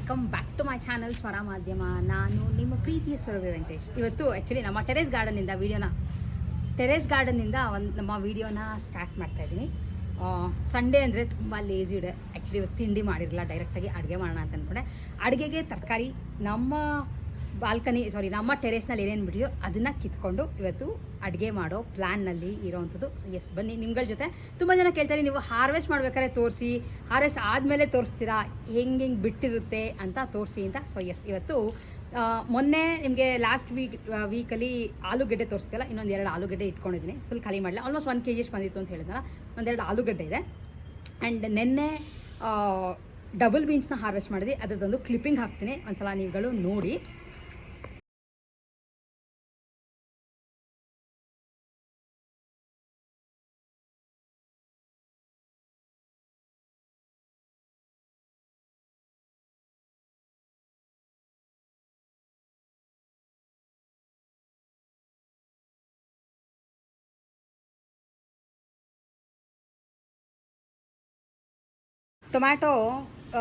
Welcome back to my channel Swara Madhyama ನಾನು ನಿಮ್ಮ ಪ್ರೀತಿಯ ಸ್ವರವಿ ವೆಂಕಟೇಶ್. ಇವತ್ತು ಆ್ಯಕ್ಚುಲಿ ನಮ್ಮ ಟೆರೇಸ್ ಗಾರ್ಡನಿಂದ ವೀಡಿಯೋನ ಟೆರೇಸ್ ಗಾರ್ಡನಿಂದ ಒಂದು ನಮ್ಮ ವೀಡಿಯೋನ ಸ್ಟಾರ್ಟ್ ಮಾಡ್ತಾ ಇದ್ದೀನಿ. ಸಂಡೇ ಅಂದರೆ ತುಂಬ ಲೇಜಿ ಇದೆ. ಆ್ಯಕ್ಚುಲಿ ಇವತ್ತು ತಿಂಡಿ ಮಾಡಿರಲಿಲ್ಲ ಡೈರೆಕ್ಟಾಗಿ ಅಡುಗೆ ಮಾಡೋಣ ಅಂತ ಅಂದ್ಕೊಂಡೆ ಅಡುಗೆಗೆ ತರಕಾರಿ ನಮ್ಮ ಬಾಲ್ಕನಿ ಸಾರಿ ನಮ್ಮ ಟೆರೇಸ್ನಲ್ಲಿ ಏನೇನು ಬಿಡಿಯೋ ಅದನ್ನು ಕಿತ್ಕೊಂಡು ಇವತ್ತು ಅಡುಗೆ ಮಾಡೋ ಪ್ಲ್ಯಾನ್ನಲ್ಲಿ ಇರೋವಂಥದ್ದು. ಸೊ ಎಸ್ ಬನ್ನಿ ನಿಮ್ಗಳ ಜೊತೆ. ತುಂಬ ಜನ ಕೇಳ್ತಾರೆ ನೀವು ಹಾರ್ವೆಸ್ಟ್ ಮಾಡ್ಬೇಕಾದ್ರೆ ತೋರಿಸಿ ಹಾರ್ವೆಸ್ಟ್ ಆದಮೇಲೆ ತೋರಿಸ್ತೀರಾ, ಹೆಂಗೆ ಹೆಂಗೆ ಬಿಟ್ಟಿರುತ್ತೆ ಅಂತ ತೋರಿಸಿ ಅಂತ. ಸೊ ಎಸ್ ಇವತ್ತು ಮೊನ್ನೆ ನಿಮಗೆ ಲಾಸ್ಟ್ ವೀಕ್ ವೀಕಲ್ಲಿ ಆಲೂಗಡ್ಡೆ ತೋರಿಸ್ತಿಲ್ಲ ಇನ್ನೊಂದು ಎರಡು ಆಲೂಗಡ್ಡೆ ಇಟ್ಕೊಂಡಿದ್ದೀನಿ. ಫುಲ್ ಖಾಲಿ ಮಾಡಲಿಲ್ಲ. ಆಲ್ಮೋಸ್ಟ್ ಒನ್ ಕೆ ಜಿಷ್ಟು ಬಂದಿತ್ತು ಅಂತ ಹೇಳಿದ್ನಲ್ಲ ಒಂದೆರಡು ಆಲೂಗಡ್ಡೆ ಇದೆ. ಆ್ಯಂಡ್ ನಿನ್ನೆ ಡಬಲ್ ಬೀನ್ಸ್ನ ಹಾರ್ವೆಸ್ಟ್ ಮಾಡಿದ್ವಿ. ಅದರದ್ದೊಂದು ಕ್ಲಿಪ್ಪಿಂಗ್ ಹಾಕ್ತೀನಿ. ಒಂದು ಸಲ ನೀವುಗಳು ನೋಡಿ. ಟೊಮ್ಯಾಟೊ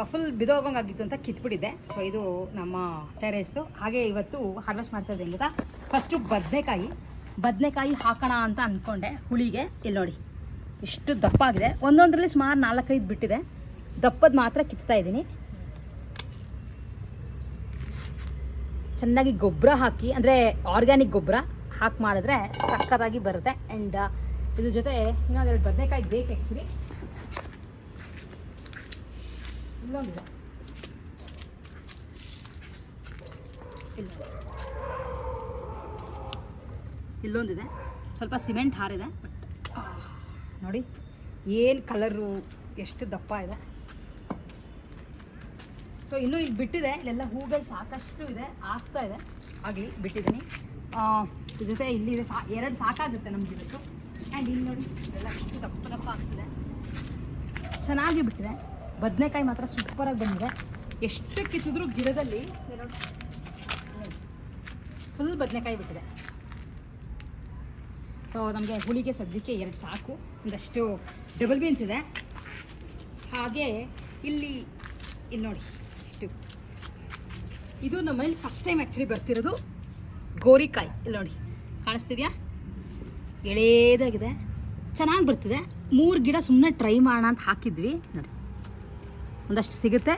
ಫುಲ್ ಬಿದೋಗಂಗಾಗಿತ್ತು ಅಂತ ಕಿತ್ಬಿಟ್ಟಿದ್ದೆ ಸೊ ಇದು ನಮ್ಮ ಟೆರೇಸು. ಹಾಗೆ ಇವತ್ತು ಹಾರ್ವೆಸ್ಟ್ ಮಾಡ್ತಾ ಇದ್ದೆ ಗೊತ್ತಾ ಫಸ್ಟು ಬದನೆಕಾಯಿ. ಬದನೆಕಾಯಿ ಹಾಕೋಣ ಅಂತ ಅಂದ್ಕೊಂಡೆ ಹುಳಿಗೆ. ಇಲ್ಲಿ ನೋಡಿ, ಇಷ್ಟು ದಪ್ಪ ಆಗಿದೆ ಒಂದೊಂದರಲ್ಲಿ ಸುಮಾರು ನಾಲ್ಕೈದು ಬಿಟ್ಟಿದೆ. ದಪ್ಪದ ಮಾತ್ರ ಕಿತ್ತಾ ಇದ್ದೀನಿ. ಚೆನ್ನಾಗಿ ಗೊಬ್ಬರ ಹಾಕಿ, ಅಂದರೆ ಆರ್ಗ್ಯಾನಿಕ್ ಗೊಬ್ಬರ ಹಾಕಿ ಮಾಡಿದ್ರೆ ಸಕ್ಕತ್ತಾಗಿ ಬರುತ್ತೆ. ಆ್ಯಂಡ್ ಇದ್ರ ಜೊತೆ ಇನ್ನೊಂದೆರಡು ಬದನೆಕಾಯಿ ಬೇಕು ಆ್ಯಕ್ಚುಲಿ ಇಲ್ಲೊಂದಿದೆ ಇಲ್ಲ. ಇಲ್ಲೊಂದಿದೆ. ಸ್ವಲ್ಪ ಸಿಮೆಂಟ್ ಹಾರಿದೆ ನೋಡಿ, ಏನು ಕಲರು, ಎಷ್ಟು ದಪ್ಪ ಇದೆ. ಸೊ ಇನ್ನೂ ಇಲ್ಲಿ ಬಿಟ್ಟಿದೆ. ಇಲ್ಲೆಲ್ಲ ಹೂಗಳು ಸಾಕಷ್ಟು ಇದೆ, ಆಗ್ತಾ ಇದೆ. ಆಗಲಿ, ಬಿಟ್ಟಿದ್ದೀನಿ. ಜೊತೆ ಇಲ್ಲಿ ಸಾ, ಎರಡು ಸಾಕಾಗುತ್ತೆ ನಮ್ಗೆ ಇವತ್ತು ಆ್ಯಂಡ್ ಇಲ್ಲಿ ನೋಡಿ ಇದೆಲ್ಲ ಎಷ್ಟು ದಪ್ಪ ದಪ್ಪ ಆಗ್ತಿದೆ. ಚೆನ್ನಾಗಿ ಬಿಟ್ಟಿದೆ. ಬದನೆಕಾಯಿ ಮಾತ್ರ ಸೂಪರಾಗಿ ಬಂದಿದೆ. ಎಷ್ಟು ಕಿತ್ತಿದ್ರು ಗಿಡದಲ್ಲಿ ಫುಲ್ ಬದನೆಕಾಯಿ ಬಿಟ್ಟಿದೆ. ಸೊ ನಮಗೆ ಹುಳಿಗೆ ಸದ್ಯಕ್ಕೆ ಎರಡು ಸಾಕು. ಒಂದಷ್ಟು ಡಬಲ್ ಬೀನ್ಸ್ ಇದೆ. ಹಾಗೆ ಇಲ್ಲಿ ಇಲ್ಲಿ ನೋಡಿ, ಇಷ್ಟು. ಇದು ನಮ್ಮ ಮನೇಲಿ ಫಸ್ಟ್ ಟೈಮ್ ಆ್ಯಕ್ಚುಲಿ ಬರ್ತಿರೋದು ಗೋರಿಕಾಯಿ. ಇಲ್ಲಿ ನೋಡಿ, ಕಾಣಿಸ್ತಿದ್ಯಾ? ಎಳೇದಾಗಿದೆ. ಚೆನ್ನಾಗಿ ಬರ್ತಿದೆ. ಮೂರು ಗಿಡ ಸುಮ್ಮನೆ ಟ್ರೈ ಮಾಡೋಣ ಅಂತ ಹಾಕಿದ್ವಿ. ನೋಡಿ. ಒಂದಷ್ಟು ಸಿಗುತ್ತೆ.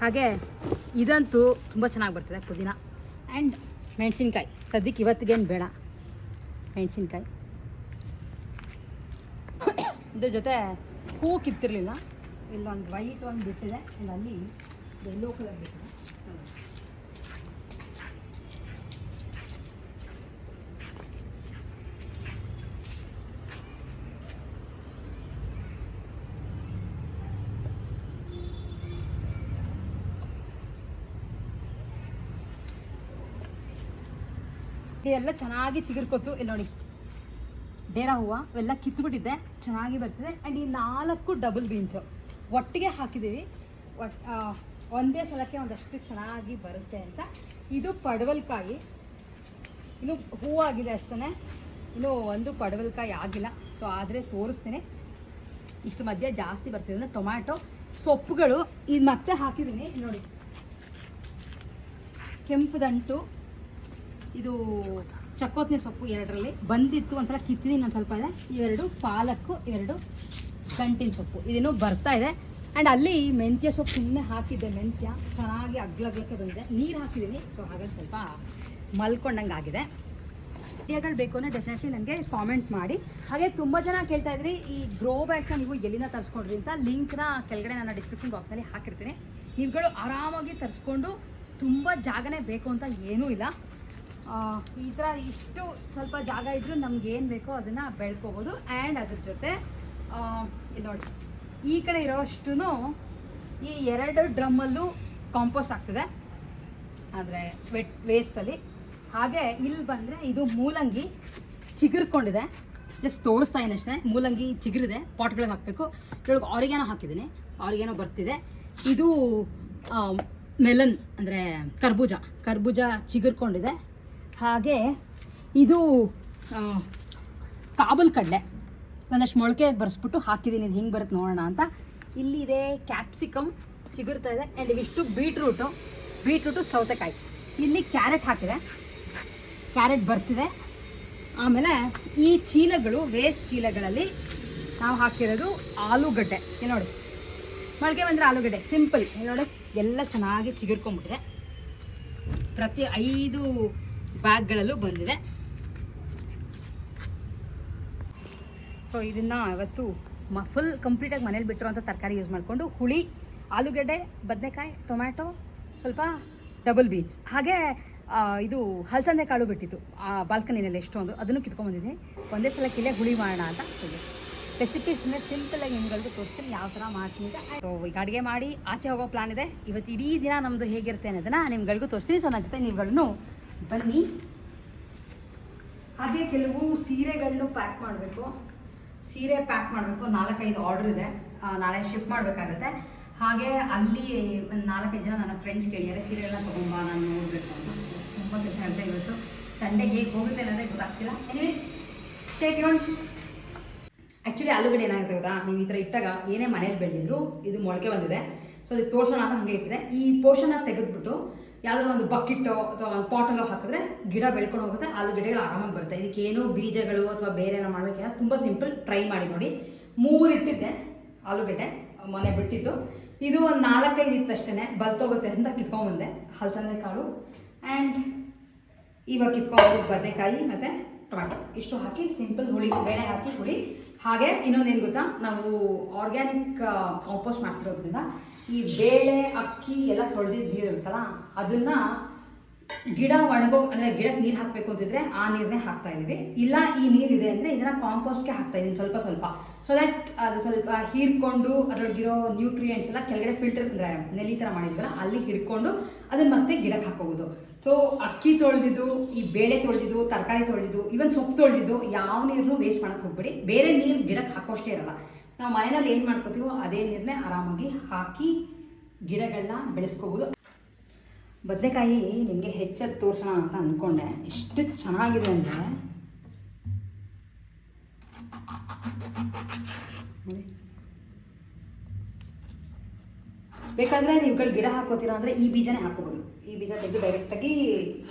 ಹಾಗೆ ಇದಂತೂ ತುಂಬ ಚೆನ್ನಾಗಿ ಬರ್ತದೆ ಪುದೀನ. ಆ್ಯಂಡ್ ಮೆಣಸಿನ್ಕಾಯಿ. ಸದ್ಯಕ್ಕೆ ಇವತ್ತಿಗೇನು ಬೇಡ. ಮೆಣಸಿನ್ಕಾಯಿ. ಇದ್ರ ಜೊತೆ ಹೂ ಕಿತ್ತಿರಲಿಲ್ಲ. ಇಲ್ಲೊಂದು ವೈಟ್ ಒಂದು ಬಿಟ್ಟಿದೆ. ಅಲ್ಲಿ ಯೆಲ್ಲೋ ಕಲರ್ ಬಿಟ್ಟಿದೆ. ಇದೆಲ್ಲ ಚೆನ್ನಾಗಿ ಚಿಗುರ್ಕೊತು ಇಲ್ಲಿ ನೋಡಿ, ಡೇರ ಹೂವು ಇವೆಲ್ಲ ಕಿತ್ಬಿಟ್ಟಿದ್ದೆ ಚೆನ್ನಾಗಿ ಬರ್ತಿದೆ. ಆ್ಯಂಡ್ ಈ ನಾಲ್ಕು ಡಬಲ್ ಬೀನ್ಸು ಒಟ್ಟಿಗೆ ಹಾಕಿದ್ದೀವಿ. ಒಟ್ ಒಂದೇ ಸಲಕ್ಕೆ ಒಂದಷ್ಟು ಚೆನ್ನಾಗಿ ಬರುತ್ತೆ ಅಂತ. ಇದು ಪಡವಲ್ಕಾಯಿ. ಇನ್ನು ಹೂವಾಗಿದೆ ಅಷ್ಟೇ ಇನ್ನು ಒಂದು ಪಡವಲ್ಕಾಯಿ ಆಗಿಲ್ಲ. ಸೊ ಆದರೆ ತೋರಿಸ್ತೀನಿ. ಇಷ್ಟು ಮಧ್ಯೆ ಜಾಸ್ತಿ ಬರ್ತಿದೆ ಅಂದರೆ ಟೊಮ್ಯಾಟೊ ಸೊಪ್ಪುಗಳು. ಇದು ಮತ್ತೆ ಹಾಕಿದ್ದೀನಿ. ನೋಡಿ, ಕೆಂಪು ದಂಟು. ಇದು ಚಕ್ಕೋತ್ನೆ ಸೊಪ್ಪು ಎರಡರಲ್ಲಿ. ಬಂದಿತ್ತು ಒಂದ್ಸಲ ಕಿತ್ತಿದ್ದೀನಿ ಒಂದು ಸ್ವಲ್ಪ ಇದೆ. ಇವೆರಡು ಪಾಲಕ್ಕು ಎರಡು ಗಂಟಿನ ಸೊಪ್ಪು. ಇದೇನು ಬರ್ತಾ ಇದೆ. ಆ್ಯಂಡ್ ಅಲ್ಲಿ ಮೆಂತ್ಯ ಸೊಪ್ಪು ಸುಮ್ಮನೆ ಹಾಕಿದ್ದೆ. ಮೆಂತ್ಯ ಚೆನ್ನಾಗಿ ಅಗ್ಲಗ್ಲಕ್ಕೆ ಬಂದಿದೆ. ನೀರು ಹಾಕಿದ್ದೀನಿ. ಸೊ ಹಾಗಾಗಿ ಸ್ವಲ್ಪ ಮಲ್ಕೊಂಡಂಗೆ ಆಗಿದೆ. ಐಡಿಯಾಗಳು ಬೇಕು ಅಂದರೆ ಡೆಫಿನೆಟ್ಲಿ ನನಗೆ ಕಾಮೆಂಟ್ ಮಾಡಿ. ಹಾಗೆ ತುಂಬ ಜನ ಕೇಳ್ತಾ ಇದ್ರಿ, ಈ ಗ್ರೋ ಬ್ಯಾಗ್ಸ್ನ ನೀವು ಎಲ್ಲಿಂದ ತರಿಸ್ಕೊಂಡ್ರಿ ಅಂತ. ಲಿಂಕ್ನ ಕೆಳಗಡೆ ನಾನು ಡಿಸ್ಕ್ರಿಪ್ಷನ್ ಬಾಕ್ಸಲ್ಲಿ ಹಾಕಿರ್ತೀನಿ. ನೀವುಗಳು ಆರಾಮಾಗಿ ತರಿಸ್ಕೊಂಡು ತುಂಬ ಜಾಗನೇ ಬೇಕು ಅಂತ ಏನೂ ಇಲ್ಲ. ಈ ಥರ ಇಷ್ಟು ಸ್ವಲ್ಪ ಜಾಗ ಇದ್ದರೂ ನಮ್ಗೆ ಏನು ಬೇಕೋ ಅದನ್ನು ಬೆಳ್ಕೋಬೋದು. ಆ್ಯಂಡ್ ಅದ್ರ ಜೊತೆ ಇಲ್ಲಿ ನೋಡಿ. ಈ ಕಡೆ ಇರೋಷ್ಟು ಈ ಎರಡು ಡ್ರಮ್ಮಲ್ಲೂ ಕಾಂಪೋಸ್ಟ್ ಆಗ್ತದೆ. ಅಂದರೆ ವೆಟ್ ವೇಸ್ಟಲ್ಲಿ ಹಾಗೆ ಇಲ್ಲಿ ಬಂದರೆ ಇದು ಮೂಲಂಗಿ ಚಿಗುರ್ಕೊಂಡಿದೆ. ಜಸ್ಟ್ ತೋರಿಸ್ತಾ ಅಷ್ಟೇ. ಮೂಲಂಗಿ ಚಿಗುರಿದೆ. ಪಾಟ್ಗಳಿಗೆ ಹಾಕಬೇಕು. ಇದ್ರೊಳಗೆ ಅವ್ರಿಗೇನೋ ಹಾಕಿದ್ದೀನಿ. ಅವ್ರಿಗೇನೋ ಬರ್ತಿದೆ. ಇದು ಮೆಲನ್ ಅಂದರೆ ಕರ್ಬೂಜ. ಕರ್ಬೂಜ ಚಿಗುರ್ಕೊಂಡಿದೆ. ಹಾಗೆ ಇದು ಕಾಬಲ್ ಕಡಲೆ. ಒಂದಷ್ಟು ಮೊಳಕೆ ಬರ್ಸ್ಬಿಟ್ಟು ಹಾಕಿದ್ದೀನಿ ಇದು ಹಿಂಗೆ ಬರುತ್ತೆ ನೋಡೋಣ ಅಂತ. ಇಲ್ಲಿದೆ ಕ್ಯಾಪ್ಸಿಕಮ್ ಚಿಗುರ್ತಾ ಇದೆ ಆ್ಯಂಡ್ ಇವಿಷ್ಟು ಬೀಟ್ರೂಟು ಬೀಟ್ರೂಟು ಸೌತೆಕಾಯಿ. ಇಲ್ಲಿ ಕ್ಯಾರೆಟ್ ಹಾಕಿದೆ. ಕ್ಯಾರೆಟ್ ಬರ್ತಿದೆ. ಆಮೇಲೆ ಈ ಚೀಲಗಳು ವೇಸ್ಟ್ ಚೀಲಗಳಲ್ಲಿ ನಾವು ಹಾಕಿರೋದು ಆಲೂಗಡ್ಡೆ. ನೋಡಿ. ಮೊಳಕೆ ಬಂದರೆ ಆಲೂಗಡ್ಡೆ ಸಿಂಪಲ್ ನೋಡಿ, ಎಲ್ಲ ಚೆನ್ನಾಗಿ ಚಿಗುರ್ಕೊಂಬಿಟ್ಟಿದೆ ಪ್ರತಿ ಐದು ಬ್ಯಾಗ್ಗಳಲ್ಲೂ ಬಂದಿದೆ. ಸೊ ಇದನ್ನು ಇವತ್ತು ಮ ಫುಲ್ ಕಂಪ್ಲೀಟಾಗಿ ಮನೇಲಿ ಬಿಟ್ಟಿರೋಂಥ ತರಕಾರಿ ಯೂಸ್ ಮಾಡಿಕೊಂಡು ಹುಳಿ, ಆಲೂಗಡ್ಡೆ, ಬದನೆಕಾಯಿ, ಟೊಮ್ಯಾಟೊ, ಸ್ವಲ್ಪ ಡಬಲ್ ಬೀನ್ಸ್ ಹಾಗೆ ಇದು ಹಲಸಂದೆ ಕಾಳು ಬಿಟ್ಟಿತ್ತು. ಆ ಬಾಲ್ಕನಿನಲ್ಲಿ ಎಷ್ಟೊಂದು, ಅದನ್ನು ಕಿತ್ಕೊಂಡ್ಬಂದಿದೆ ಒಂದೇ ಸಲ ಕಿಲೆ ಹುಳಿ ಮಾಡೋಣ ಅಂತ ರೆಸಿಪೀಸ್ ಮೇಲೆ ಸಿಂಪಲಾಗಿ ನಿಮ್ಗಳ್ದು ತೋರಿಸ್ತೀನಿ, ಯಾವ ಥರ ಮಾಡ್ತೀನಿ ಸೊ ಈಗ ಅಡುಗೆ ಮಾಡಿ ಆಚೆ ಹೋಗೋ ಪ್ಲಾನ್ ಇದೆ. ಇವತ್ತು ಇಡೀ ದಿನ ನಮ್ಮದು ಹೇಗಿರುತ್ತೆ ಅನ್ನೋದನ್ನು ನಿಮ್ಗಳಿಗೂ ತೋರಿಸ್ತೀನಿ. ಸೊ ನನ್ನ ಜೊತೆ ನೀವುಗಳನ್ನು ಬನ್ನಿ. ಹಾಗೆ ಕೆಲವು ಸೀರೆಗಳನ್ನು ಪ್ಯಾಕ್ ಮಾಡಬೇಕು. ಸೀರೆ ಪ್ಯಾಕ್ ಮಾಡಬೇಕು. ನಾಲ್ಕೈದು ಆರ್ಡರ್ ಇದೆ. ನಾಳೆ ಶಿಫ್ಟ್ ಮಾಡಬೇಕಾಗತ್ತೆ. ಹಾಗೆ ಅಲ್ಲಿ ಒಂದು ನಾಲ್ಕೈದು ಜನ ನನ್ನ ಫ್ರೆಂಡ್ಸ್ ಕೇಳಿದ್ದಾರೆ, ಸೀರೆಗಳನ್ನ ತೊಗೊಂಬ, ನಾನು ನೋಡಬೇಕು ಅಂತ. ತುಂಬ ಕೆಲಸ ಇರುತ್ತೆ ಇವತ್ತು. ಸಂಡೇ ಹೇಗೆ ಹೋಗುತ್ತೆ ಅನ್ನೋದೇ ಗೊತ್ತಾಗ್ತಿಲ್ಲ. ಎನಿವೇಸ್ ಸ್ಟೇಟ್ ಆ್ಯಕ್ಚುಲಿ ಆಲೂಗಡ್ಡೆ ಏನಾಗುತ್ತೆ ಗೊತ್ತಾ? ನೀವು ಈ ಥರ ಇಟ್ಟಾಗ ಏನೇ ಮನೇಲಿ ಬೆಳೆದಿದ್ರು ಇದು ಮೊಳಕೆ ಬಂದಿದೆ. ಸೊ ಅದಕ್ಕೆ ತೋರ್ಸೋಣ ಅಂತ ಹಾಗೆ ಇಟ್ಟಿದೆ. ಈ ಪೋರ್ಷನ್ನ ತೆಗೆದ್ಬಿಟ್ಟು ಯಾವ್ದಾದ್ರು ಒಂದು ಬಕೆಟೋ ಅಥವಾ ಒಂದು ಪಾಟಲ್ಲೋ ಹಾಕಿದ್ರೆ ಗಿಡ ಬೆಳ್ಕೊಂಡು ಹೋಗುತ್ತೆ ಆಲೂಗಡ್ಡೆಗಳು ಆರಾಮಾಗಿ ಬರುತ್ತೆ. ಇದಕ್ಕೆ ಏನೋ ಬೀಜಗಳು ಅಥವಾ ಬೇರೆ ಏನೋ ಮಾಡಬೇಕಿಲ್ಲ, ತುಂಬ ಸಿಂಪಲ್ ಟ್ರೈ ಮಾಡಿ ನೋಡಿ. ಮೂರು ಇಟ್ಟಿದ್ದೆ ಆಲೂಗಡ್ಡೆ, ಮನೆ ಬಿಟ್ಟಿದ್ದು. ಇದು ಒಂದು ನಾಲ್ಕೈದು ಇತ್ತಷ್ಟೇ ಬಲ್ತೋಗುತ್ತೆ ಅಂತ ಕಿತ್ಕೊಂಡ್ಬಂದೆ, ಹಲಸಂದೆ ಕಾಳು ಆ್ಯಂಡ್ ಇವಾಗ ಕಿತ್ಕೊಂಡು ಬದನೆಕಾಯಿ ಮತ್ತು ಟೊಮೆಟೊ. ಇಷ್ಟು ಹಾಕಿ ಸಿಂಪಲ್ ಹುಳಿ, ಬೇಳೆ ಹಾಕಿ ಹುಳಿ. ಹಾಗೆ ಇನ್ನೊಂದೇನು ಗೊತ್ತಾ, ನಾವು ಆರ್ಗ್ಯಾನಿಕ್ ಕಾಂಪೋಸ್ಟ್ ಮಾಡ್ತಿರೋದ್ರಿಂದ ಈ ಬೇಳೆ, ಅಕ್ಕಿ ಎಲ್ಲ ತೊಳೆದಿದ್ದು ನೀರು ಇರುತ್ತಲ್ಲ, ಅದನ್ನು ಗಿಡ ಒಣಗೋ, ಅಂದರೆ ಗಿಡಕ್ಕೆ ನೀರು ಹಾಕಬೇಕು ಅಂತಿದ್ರೆ ಆ ನೀರನ್ನೇ ಹಾಕ್ತಾ ಇದೀವಿ ಇಲ್ಲ, ಈ ನೀರಿದೆ ಅಂದರೆ ಇದನ್ನ ಕಾಂಪೋಸ್ಟ್ಗೆ ಹಾಕ್ತಾ ಇದ್ದೀನಿ ಸ್ವಲ್ಪ ಸ್ವಲ್ಪ. ಸೊ ದಟ್ ಅದು ಸ್ವಲ್ಪ ಹೀರ್ಕೊಂಡು ಅದರೊಳಗಿರೋ ನ್ಯೂಟ್ರಿಯೆಂಟ್ಸ್ ಎಲ್ಲ ಕೆಳಗಡೆ ಫಿಲ್ಟರ್ ಅಂದರೆ ನೆಲಿ ಥರ ಮಾಡಿದ್ವಲ್ಲ, ಅಲ್ಲಿ ಹಿಡ್ಕೊಂಡು ಅದನ್ನ ಮತ್ತೆ ಗಿಡಕ್ಕೆ ಹಾಕೋಬೋದು. ಸೊ ಅಕ್ಕಿ ತೊಳೆದಿದ್ದು, ಈ ಬೇಳೆ ತೊಳೆದಿದ್ದು, ತರಕಾರಿ ತೊಳೆದಿದ್ದು ಇವನ್ ಸೊಪ್ಪು ತೊಳೆದಿದ್ದು, ಯಾವ ನೀರನ್ನು ವೇಸ್ಟ್ ಮಾಡೋಕ್ಕೆ ಹೋಗ್ಬೇಡಿ. ಬೇರೆ ನೀರು ಗಿಡಕ್ಕೆ ಹಾಕೋಷ್ಟೇ ಇರಲ್ಲ. ನಾವು ಮನೆಯಲ್ಲಿ ಏನು ಮಾಡ್ಕೋತೀವೋ ಅದೇ ನೀರನ್ನೇ ಆರಾಮಾಗಿ ಹಾಕಿ ಗಿಡಗಳನ್ನ ಬೆಳೆಸ್ಕೋಬೋದು. ಬದನೆಕಾಯಿ ನಿಮಗೆ ಹೆಚ್ಚದ್ದು ತೋರಿಸೋಣ ಅಂತ ಅಂದ್ಕೊಂಡೆ ಎಷ್ಟು ಚೆನ್ನಾಗಿದೆ ಅಂದರೆ ಬೇಕಾದರೆ ನೀವುಗಳು ಗಿಡ ಹಾಕೋತೀರಾ ಅಂದರೆ ಈ ಬೀಜನೇ ಹಾಕೋಬೋದು. ಈ ಬೀಜ ತೆಗೆದು ಡೈರೆಕ್ಟಾಗಿ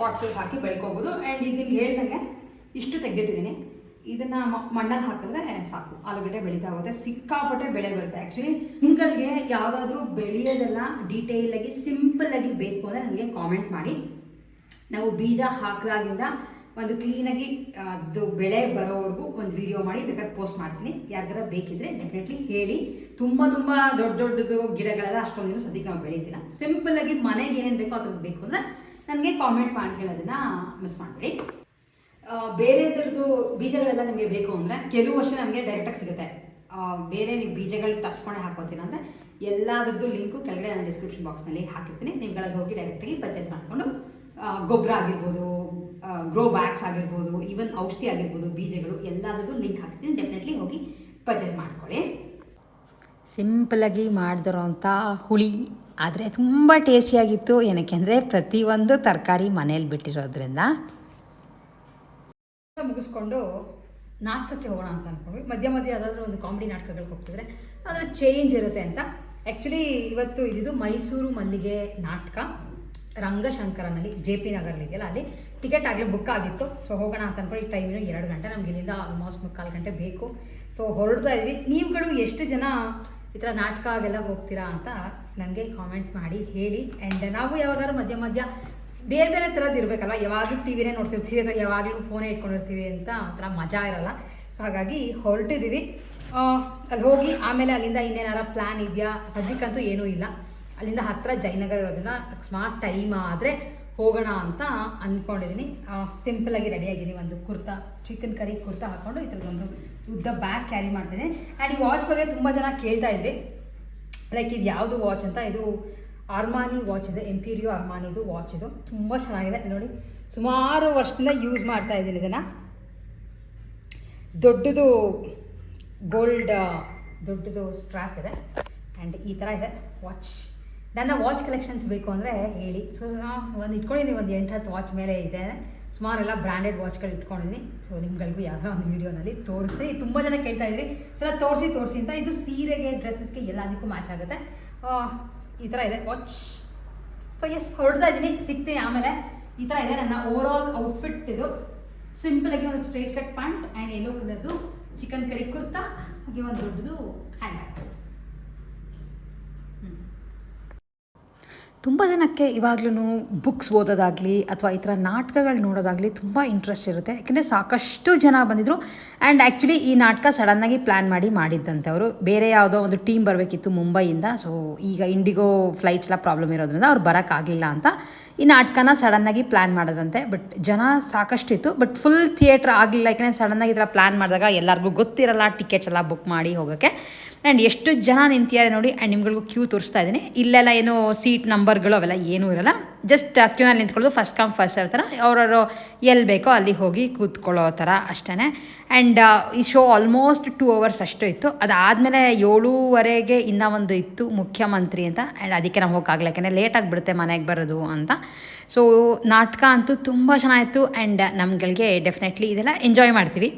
ಪಾಟ್ಗೆ ಹಾಕಿ ಬೆಳ್ಕೋಬೋದು. ಆ್ಯಂಡ್ ಇದು ನಿಮ್ಗೆ ಹೇಳ್ದಂಗೆ ಇಷ್ಟು ತೆಗೆದಿಟ್ಟಿದ್ದೀನಿ. ಇದನ್ನು ಮಣ್ಣಲ್ಲಿ ಹಾಕಿದ್ರೆ ಸಾಕು. ಆಲೂಗಡ್ಡೆ ಬೆಳೀತಾ ಹೋಗುತ್ತೆ ಸಿಕ್ಕಾಪಟ್ಟೆ ಬೆಳೆ ಬರುತ್ತೆ. ಆ್ಯಕ್ಚುಲಿ ನಿಮ್ಗಳಿಗೆ ಯಾವುದಾದ್ರೂ ಬೆಳೆಯೋದೆಲ್ಲ ಡೀಟೇಲಾಗಿ ಸಿಂಪಲ್ಲಾಗಿ ಬೇಕು ಅಂದರೆ ನನಗೆ ಕಾಮೆಂಟ್ ಮಾಡಿ. ನಾವು ಬೀಜ ಹಾಕಿದಾಗಿಂದ ಒಂದು ಕ್ಲೀನಾಗಿ ಅದು ಬೆಳೆ ಬರೋವರೆಗೂ ಒಂದು ವಿಡಿಯೋ ಮಾಡಿ, ಬೇಕಾದ್ರೆ ಪೋಸ್ಟ್ ಮಾಡ್ತೀನಿ. ಯಾರಿಗಾರ ಬೇಕಿದ್ರೆ ಡೆಫಿನೆಟ್ಲಿ ಹೇಳಿ. ತುಂಬ ತುಂಬ ದೊಡ್ಡ ದೊಡ್ಡದು ಗಿಡಗಳೆಲ್ಲ ಅಷ್ಟೊಂದಿನ ಸದ್ಯಕ್ಕೆ ನಾವು ಬೆಳೀತಿಲ್ಲ. ಸಿಂಪಲ್ಲಾಗಿ ಮನೆಗೆ ಏನೇನು ಬೇಕೋ ಅದ್ರದ್ದು ಬೇಕು ಅಂದರೆ ನನಗೆ ಕಾಮೆಂಟ್ ಮಾಡಿ ಹೇಳೋದನ್ನ ಮಿಸ್ ಮಾಡಬೇಡಿ. ಬೇರೆದ್ರದ್ದು ಬೀಜಗಳೆಲ್ಲ ನಿಮಗೆ ಬೇಕು ಅಂದರೆ ಕೆಲವು ವರ್ಷ ನಮಗೆ ಡೈರೆಕ್ಟಾಗಿ ಸಿಗುತ್ತೆ. ಬೇರೆ ನೀವು ಬೀಜಗಳು ತರ್ಸ್ಕೊಂಡು ಹಾಕೋತೀರ ಅಂದರೆ ಎಲ್ಲದ್ರದ್ದು ಲಿಂಕು ಕೆಳಗಡೆ ನಾನು ಡಿಸ್ಕ್ರಿಪ್ಷನ್ ಬಾಕ್ಸ್ನಲ್ಲಿ ಹಾಕಿರ್ತೀನಿ. ನೀವುಗಳಿಗೆ ಹೋಗಿ ಡೈರೆಕ್ಟಾಗಿ ಪರ್ಚೇಸ್ ಮಾಡಿಕೊಂಡು ಗೊಬ್ಬರ ಆಗಿರ್ಬೋದು ಗ್ರೋ ಬ್ಯಾಗ್ಸ್ ಆಗಿರ್ಬೋದು ಈವನ್ ಔಷಧಿ ಆಗಿರ್ಬೋದು, ಬೀಜಗಳು ಎಲ್ಲದರದ್ದು ಲಿಂಕ್ ಹಾಕಿರ್ತೀನಿ. ಡೆಫಿನೆಟ್ಲಿ ಹೋಗಿ ಪರ್ಚೇಸ್ ಮಾಡ್ಕೊಳ್ಳಿ. ಸಿಂಪಲಾಗಿ ಮಾಡಿದಿರೋಂಥ ಹುಳಿ ಆದರೆ ತುಂಬ ಟೇಸ್ಟಿಯಾಗಿತ್ತು ಏನಕ್ಕೆ ಅಂದರೆ ಪ್ರತಿಯೊಂದು ತರಕಾರಿ ಮನೇಲಿ ಬಿಟ್ಟಿರೋದ್ರಿಂದ. ಮುಗಿಸ್ಕೊಂಡು ನಾಟಕಕ್ಕೆ ಹೋಗೋಣ ಅಂತ ಅಂದ್ಕೊಂಡ್ವಿ ಮಧ್ಯ ಮಧ್ಯ ಯಾವುದಾದ್ರೂ ಒಂದು ಕಾಮಿಡಿ ನಾಟಕಗಳಿಗೆ ಹೋಗ್ತಿದ್ರೆ ಅದರ ಚೇಂಜ್ ಇರುತ್ತೆ ಅಂತ. ಆ್ಯಕ್ಚುಲಿ ಇವತ್ತು ಇದಿದು ಮೈಸೂರು ಮಲ್ಲಿಗೆ ನಾಟಕ, ರಂಗಶಂಕರನಲ್ಲಿ ಜೆ ಪಿ ನಗರಲ್ಲಿ ಇದೆಯಲ್ಲ ಅಲ್ಲಿ ಟಿಕೆಟ್ ಆಗಲಿ ಬುಕ್ ಆಗಿತ್ತು. ಸೊ ಹೋಗೋಣ ಅಂತ ಅನ್ಕೊಂಡು ಈ ಟೈಮಿನ ಎರಡು ಗಂಟೆ ನಮ್ಗೆ ಇಲ್ಲಿಂದ ಆಲ್ಮೋಸ್ಟ್ ಮುಕ್ಕಾಲು ಗಂಟೆ ಬೇಕು. ಸೊ ಹೊರಡ್ತಾ ಇದ್ವಿ. ನೀವುಗಳು ಎಷ್ಟು ಜನ ಈ ಥರ ನಾಟಕ ಆಗೆಲ್ಲ ಹೋಗ್ತೀರಾ ಅಂತ ನನಗೆ ಕಾಮೆಂಟ್ ಮಾಡಿ, ಹೇಳಿ. ಆ್ಯಂಡ್ ನಾವು ಯಾವಾಗಾದ್ರೂ ಮಧ್ಯ ಮಧ್ಯ ಬೇರೆ ಬೇರೆ ಥರದ್ದು ಇರಬೇಕಲ್ವ? ಯಾವಾಗಲೂ ಟಿ ವಿನೇ ನೋಡ್ತಿರ್ತೀವಿ ಅಥವಾ ಯಾವಾಗಲೂ ಫೋನೇ ಇಟ್ಕೊಂಡಿರ್ತೀವಿ ಅಂತ ಒಂಥರ ಮಜಾ ಇರಲ್ಲ. ಸೊ ಹಾಗಾಗಿ ಹೊರಟಿದ್ದೀವಿ ಅಲ್ಲಿ ಹೋಗಿ ಆಮೇಲೆ ಅಲ್ಲಿಂದ ಇನ್ನೇನಾರ ಪ್ಲ್ಯಾನ್ ಇದೆಯಾ? ಸದ್ಯಕ್ಕಂತೂ ಏನೂ ಇಲ್ಲ. ಅಲ್ಲಿಂದ ಹತ್ತಿರ ಜಯನಗರ ಇರೋದ್ರಿಂದ ಸ್ಮಾರ್ಟ್ ಟೈಮ್ ಆದರೆ ಹೋಗೋಣ ಅಂತ ಅಂದ್ಕೊಂಡಿದ್ದೀನಿ ಸಿಂಪಲಾಗಿ ರೆಡಿಯಾಗಿದ್ದೀನಿ ಒಂದು ಕುರ್ತಾ ಚಿಕನ್ ಕರಿ ಕುರ್ತಾ ಹಾಕ್ಕೊಂಡು ಈ ಥರದೊಂದು ಉದ್ದ ಬ್ಯಾಗ್ ಕ್ಯಾರಿ ಮಾಡ್ತಿದ್ದೀನಿ ಆ್ಯಂಡ್ ಈ ವಾಚ್ ಬಗ್ಗೆ ತುಂಬ ಜನ ಕೇಳ್ತಾ ಇದ್ರಿ. ಲೈಕ್ ಇದು ಯಾವುದು ವಾಚ್ ಅಂತ? ಇದು ಅರ್ಮಾನಿ ವಾಚ್ ಇದೆ ಎಂಪೀರಿಯೋ ಅರ್ಮಾನಿದು ವಾಚ್ ಇದು. ತುಂಬ ಚೆನ್ನಾಗಿದೆ. ನೋಡಿ, ಸುಮಾರು ವರ್ಷದಿಂದ ಯೂಸ್ ಮಾಡ್ತಾ ಇದ್ದೀನಿ ಇದನ್ನು. ದೊಡ್ಡದು ಗೋಲ್ಡ್ ದೊಡ್ಡದು ಸ್ಟ್ರ್ಯಾಪ್ ಇದೆ. ಆ್ಯಂಡ್ ಈ ಥರ ಇದೆ. ವಾಚ್ ನನ್ನ ವಾಚ್ ಕಲೆಕ್ಷನ್ಸ್ ಬೇಕು ಅಂದರೆ ಹೇಳಿ. ಸೊ ಒಂದು ಇಟ್ಕೊಂಡಿದ್ದೀನಿ ಒಂದು ಎಂಟು ಹತ್ತು ವಾಚ್ ಮೇಲೆ ಇದೆ. ಸುಮಾರೆಲ್ಲ ಬ್ರ್ಯಾಂಡೆಡ್ ವಾಚ್ಗಳು ಇಟ್ಕೊಂಡಿದ್ದೀನಿ ಸೊ ನಿಮ್ಗಳಿಗೂ ಯಾವ್ದಾರ ಒಂದು ವೀಡಿಯೋನಲ್ಲಿ ತೋರಿಸ್ತೀನಿ. ತುಂಬ ಜನ ಕೇಳ್ತಾ ಇದ್ರಿ. ಸಲ ತೋರಿಸಿ ತೋರಿಸಿ ಅಂತ. ಇದು ಸೀರೆಗೆ ಡ್ರೆಸ್ಸಸ್ಗೆ ಎಲ್ಲದಕ್ಕೂ ಮ್ಯಾಚ್ ಆಗುತ್ತೆ. ಈ ಥರ ಇದೆ. ವಾಚ್. ಸೊ ಎಸ್ ಹೊರಡ್ತಾ ಇದ್ದೀನಿ, ಸಿಗ್ತೀನಿ ಆಮೇಲೆ. ಈ ಥರ ಇದೆ ನನ್ನ ಓವರ್ ಆಲ್ ಔಟ್ಫಿಟ್ ಇದು. ಸಿಂಪಲ್ ಆಗಿ ಒಂದು straight cut pant and yellow ಕಲರ್ದು ಚಿಕನ್ ಕರಿ ಕುರ್ತಾ, ಹಾಗೆ ಒಂದು ದೊಡ್ಡದು ಹ್ಯಾಂಡ್ ಬ್ಯಾಗ್ ತುಂಬ ಜನಕ್ಕೆ ಇವಾಗ್ಲೂ ಬುಕ್ಸ್ ಓದೋದಾಗಲಿ ಅಥವಾ ಈ ಥರ ನಾಟಕಗಳು ನೋಡೋದಾಗಲಿ ತುಂಬ ಇಂಟ್ರೆಸ್ಟ್ ಇರುತ್ತೆ. ಯಾಕೆಂದರೆ ಸಾಕಷ್ಟು ಜನ ಬಂದಿದ್ದರು ಆ್ಯಂಡ್ ಆ್ಯಕ್ಚುಲಿ ಈ ನಾಟಕ ಸಡನ್ನಾಗಿ ಪ್ಲ್ಯಾನ್ ಮಾಡಿ ಮಾಡಿದ್ದಂತೆ ಅವರು. ಬೇರೆ ಯಾವುದೋ ಒಂದು ಟೀಮ್ ಬರಬೇಕಿತ್ತು ಮುಂಬೈಯಿಂದ. ಸೊ, ಈಗ ಇಂಡಿಗೋ ಫ್ಲೈಟ್ಸ್ ಎಲ್ಲ ಪ್ರಾಬ್ಲಮ್ ಇರೋದ್ರಿಂದ ಅವ್ರು ಬರೋಕ್ಕಾಗಲಿಲ್ಲ ಅಂತ ಈ ನಾಟಕನ ಸಡನ್ನಾಗಿ ಪ್ಲ್ಯಾನ್ ಮಾಡೋದಂತೆ ಬಟ್ ಜನ ಸಾಕಷ್ಟಿತ್ತು. ಬಟ್ ಫುಲ್ ಥಿಯೇಟ್ರ್ ಆಗಲಿಲ್ಲ ಯಾಕೆಂದರೆ ಸಡನ್ನಾಗಿ ಈ ಥರ ಪ್ಲ್ಯಾನ್ ಮಾಡಿದಾಗ ಎಲ್ಲರಿಗೂ ಗೊತ್ತಿರಲ್ಲ ಟಿಕೆಟ್ಸ್ ಎಲ್ಲ ಬುಕ್ ಮಾಡಿ ಹೋಗೋಕ್ಕೆ. ಆ್ಯಂಡ್ ಎಷ್ಟು ಜನ ನಿಂತಿದ್ದಾರೆ ನೋಡಿ ಆ್ಯಂಡ್ ನಿಮ್ಗಳಿಗೂ ಕ್ಯೂ ತೋರಿಸ್ತಾ ಇದ್ದೀನಿ. ಇಲ್ಲೆಲ್ಲ ಏನೋ ಸೀಟ್ ನಂಬರ್ಗಳು ಅವೆಲ್ಲ ಏನೂ ಇರಲ್ಲ. ಜಸ್ಟ್ ಕ್ಯೂನಲ್ಲಿ ನಿಂತ್ಕೊಳ್ಳೋದು ಫಸ್ಟ್ ಕಮ್ ಫಸ್ಟ್ ಸರ್ವ್ ಥರ. ಅವ್ರವರು ಎಲ್ಲಿ ಬೇಕೋ ಅಲ್ಲಿ ಹೋಗಿ ಕೂತ್ಕೊಳ್ಳೋ ಥರ ಅಷ್ಟೇ ಆ್ಯಂಡ್ ಈ ಶೋ ಆಲ್ಮೋಸ್ಟ್ ಟೂ ಅವರ್ಸ್ ಅಷ್ಟು ಇತ್ತು. ಅದಾದಮೇಲೆ ಏಳೂವರೆಗೆ ಇನ್ನೂ ಒಂದು ಇತ್ತು ಮುಖ್ಯಮಂತ್ರಿ ಅಂತ. ಆ್ಯಂಡ್ ಅದಕ್ಕೆ ನಾವು ಹೋಗೋಕ್ಕಾಗಲ್ಲ ಯಾಕೆಂದರೆ ಲೇಟಾಗಿ ಬಿಡುತ್ತೆ ಮನೆಗೆ ಬರೋದು ಅಂತ. ಸೊ ನಾಟಕ ಅಂತೂ ತುಂಬ ಚೆನ್ನಾಗಿತ್ತು. ಆ್ಯಂಡ್ ನಮ್ಗಳಿಗೆ ಡೆಫಿನೆಟ್ಲಿ ಇದೆಲ್ಲ ಎಂಜಾಯ್ ಮಾಡ್ತೀವಿ.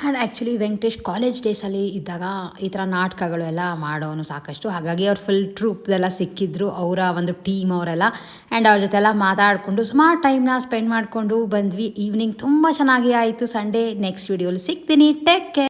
ಆ್ಯಂಡ್ ಆ್ಯಕ್ಚುಲಿ ವೆಂಕಟೇಶ್ ಕಾಲೇಜ್ ಡೇಸಲ್ಲಿ ಇದ್ದಾಗ ಈ ಥರ ನಾಟಕಗಳು ಎಲ್ಲ ಮಾಡೋನು ಸಾಕಷ್ಟು. ಹಾಗಾಗಿ ಅವ್ರು ಫುಲ್ ಟ್ರೂಪ್ದೆಲ್ಲ ಸಿಕ್ಕಿದ್ರು, ಅವರ ಒಂದು ಟೀಮ್ ಅವರೆಲ್ಲ. ಆ್ಯಂಡ್ ಅವ್ರ ಜೊತೆ ಎಲ್ಲ ಮಾತಾಡಿಕೊಂಡು ಸುಮಾರು ಟೈಮ್ನ ಸ್ಪೆಂಡ್ ಮಾಡಿಕೊಂಡು ಬಂದ್ವಿ. ಈವ್ನಿಂಗ್ ತುಂಬ ಚೆನ್ನಾಗಿ ಆಯಿತು. ಸಂಡೇ ನೆಕ್ಸ್ಟ್ ವೀಡಿಯೋಲಿ ಸಿಗ್ತೀನಿ. Take care